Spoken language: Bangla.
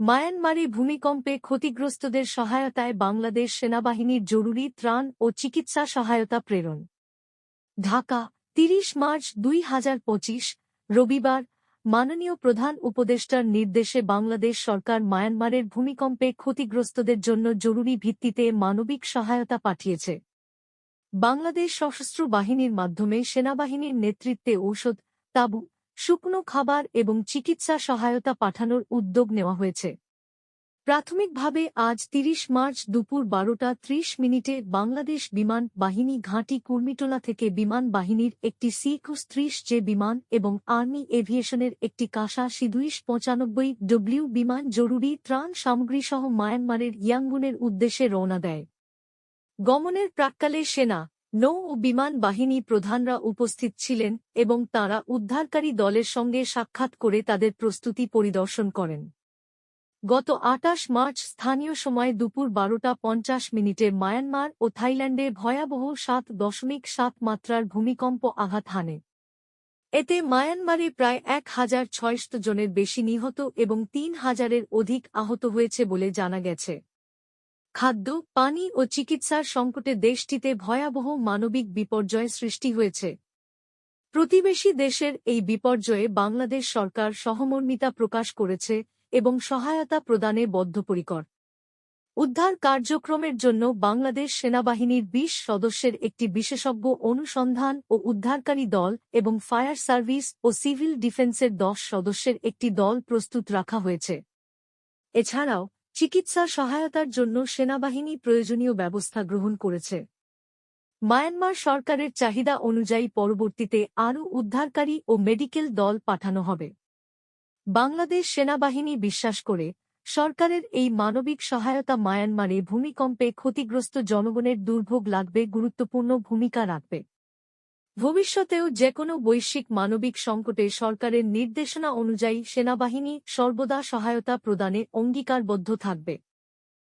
মায়ানমারে ভূমিকম্পে ক্ষতিগ্রস্তদের সহায়তায় বাংলাদেশ সেনাবাহিনীর জরুরি ত্রাণ ও চিকিৎসা সহায়তা প্রেরণ। ঢাকা, তিরিশ মার্চ দুই হাজার পঁচিশ, রবিবার, মাননীয় প্রধান উপদেষ্টার নির্দেশে বাংলাদেশ সরকার মায়ানমারের ভূমিকম্পে ক্ষতিগ্রস্তদের জন্য জরুরি ভিত্তিতে মানবিক সহায়তা পাঠিয়েছে। বাংলাদেশ সশস্ত্র বাহিনীর মাধ্যমে সেনাবাহিনীর নেতৃত্বে ঔষধ, তাবু শুকনো খাবার এবং চিকিৎসা সহায়তা পাঠানোর উদ্যোগ নেওয়া হয়েছে। প্রাথমিকভাবে আজ ৩০ মার্চ দুপুর বারোটা ত্রিশ মিনিটে বাংলাদেশ বিমান বাহিনী ঘাঁটি কুর্মিটোলা থেকে বিমান বাহিনীর একটি সিকুস ত্রিশ জে বিমান এবং আর্মি এভিয়েশনের একটি কাসা সিদুইশ পঁচানব্বই ডব্লিউ বিমান জরুরি ত্রাণ সামগ্রীসহ মায়ানমারের ইয়াঙ্গুনের উদ্দেশ্যে রওনা দেয়। গমনের প্রাক্কালে সেনা নৌ ও বিমান বাহিনী প্রধানরা উপস্থিত ছিলেন এবং তাঁরা উদ্ধারকারী দলের সঙ্গে সাক্ষাৎ করে তাদের প্রস্তুতি পরিদর্শন করেন। গত আটাশ মার্চ স্থানীয় সময় দুপুর বারোটা পঞ্চাশ মিনিটে মায়ানমার ও থাইল্যান্ডে ভয়াবহ সাত দশমিক সাত মাত্রার ভূমিকম্প আঘাত হানে। এতে মায়ানমারে প্রায় এক হাজার জনের বেশি নিহত এবং তিন হাজারের অধিক আহত হয়েছে বলে জানা গেছে। খাদ্য, পানি ও চিকিৎসার সংকটে দেশটিতে ভয়াবহ মানবিক বিপর্যয় সৃষ্টি হয়েছে। প্রতিবেশী দেশের এই বিপর্যয়ে বাংলাদেশ সরকার সহমর্মিতা প্রকাশ করেছে এবং সহায়তা প্রদানে বদ্ধপরিকর। উদ্ধার কার্যক্রমের জন্য বাংলাদেশ সেনাবাহিনীর ২০ সদস্যের একটি বিশেষজ্ঞ অনুসন্ধান ও উদ্ধারকারী দল এবং ফায়ার সার্ভিস ও সিভিল ডিফেন্সের দশ সদস্যের একটি দল প্রস্তুত রাখা হয়েছে। এছাড়াও চিকিৎসা সহায়তার জন্য সেনাবাহিনী প্রয়োজনীয় ব্যবস্থা গ্রহণ করেছে। মায়ানমার সরকারের চাহিদা অনুযায়ী পরবর্তীতে আরও উদ্ধারকারী ও মেডিকেল দল পাঠানো হবে। বাংলাদেশ সেনাবাহিনী বিশ্বাস করে, সরকারের এই মানবিক সহায়তা মায়ানমারে ভূমিকম্পে ক্ষতিগ্রস্ত জনগণের দুর্ভোগ লাগবে, গুরুত্বপূর্ণ ভূমিকা রাখবে। ভবিষ্যতেও যে কোনো বৈশ্বিক মানবিক সংকটে সরকারের নির্দেশনা অনুযায়ী সেনাবাহিনী সর্বদা সহায়তা প্রদানে অঙ্গীকারবদ্ধ থাকবে।